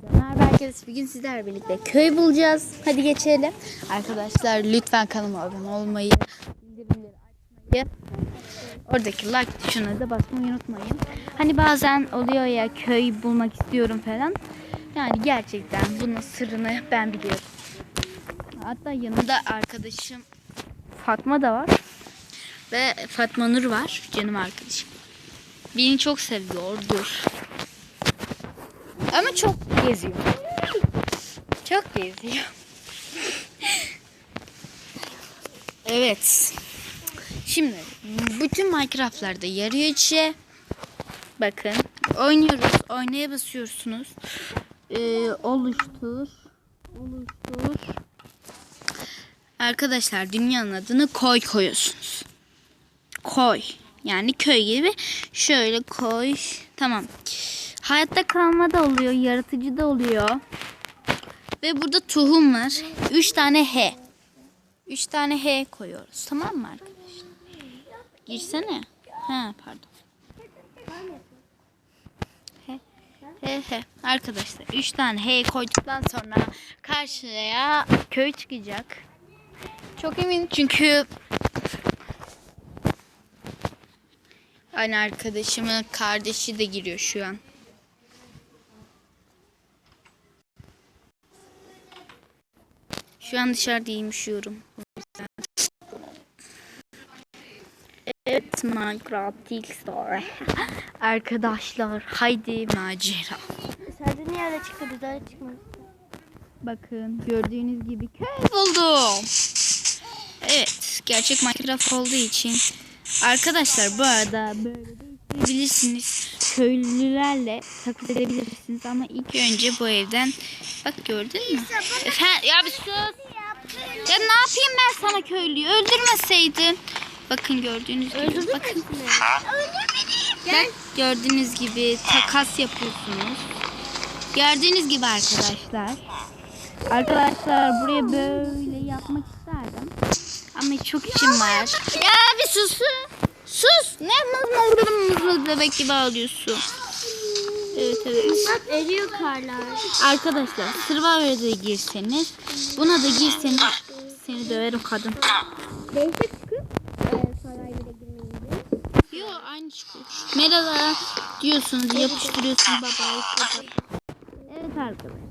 Merhaba arkadaşlar. Bugün sizlerle birlikte köy bulacağız. Hadi geçelim. Arkadaşlar lütfen kanalıma abone olmayı, bildirimleri açmayı, oradaki like tuşuna da basmayı unutmayın. Hani bazen oluyor ya köy bulmak istiyorum falan. Yani gerçekten bunun sırrını ben biliyorum. Hatta yanında arkadaşım Fatma da var. Ve Fatma Nur var. Canım arkadaşım. Beni çok seviyordur. Ama çok geziyor. Çok geziyor. evet. Şimdi bütün Minecraft'larda yarıyor içe. Bakın. Oynuyoruz. Oynaya basıyorsunuz. Ee, oluştur. Oluştur. Arkadaşlar dünyanın adını koy koyuyorsunuz. Koy. Yani köy gibi. Şöyle koy. Tamam. Hayatta kalma da oluyor. Yaratıcı da oluyor. Ve burada tohum var. Üç tane H. Üç tane H koyuyoruz. Tamam mı arkadaşlar? Girsene. Ha pardon. He. He he. Arkadaşlar üç tane H koyduktan sonra karşıya köy çıkacak. Çok eminim çünkü Aynı arkadaşımın kardeşi de giriyor şu an. Şu an dışarıdayım üşüyorum. Evet Minecraft ilk story. Arkadaşlar haydi macera. Sadece niye öyle çıktı biz öyle çıkmadık. Bakın gördüğünüz gibi köy buldum. Evet gerçek Minecraft olduğu için arkadaşlar bu arada böyle değiştirebilirsiniz. Köylülerle takas edebilirsiniz ama ilk önce bu evden bak gördün mü? Efendim, ya bir sus. Ya ne yapayım ben sana köylüyü öldürmeseydim. Bakın gördüğünüz gibi bakın. Bak gördüğünüz gibi takas yapıyorsunuz. Gördüğünüz gibi arkadaşlar. Arkadaşlar buraya böyle yapmak isterdim. Ama çok işim var. Ya bir sus. Sus. Ne mızmız bebek gibi ağlıyorsun. Evet evet. Bak eriyor karlar. Arkadaşlar Survivor'a da girseniz buna da girseniz seni döverim kadın. Değişik çıkıp e, saraylara girmeyince. Yo aynı çıkıyor. Merhaba diyorsunuz yapıştırıyorsunuz kapat. Evet arkadaşlar.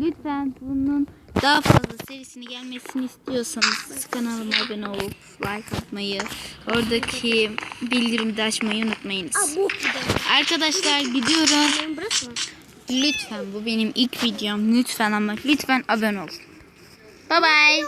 Lütfen bunun daha fazla serisini gelmesini istiyorsanız kanalıma abone olup like atmayı, oradaki bildirimi de açmayı unutmayınız. Arkadaşlar gidiyorum. Lütfen bu benim ilk videom. Lütfen ama lütfen abone olun. Bye bye.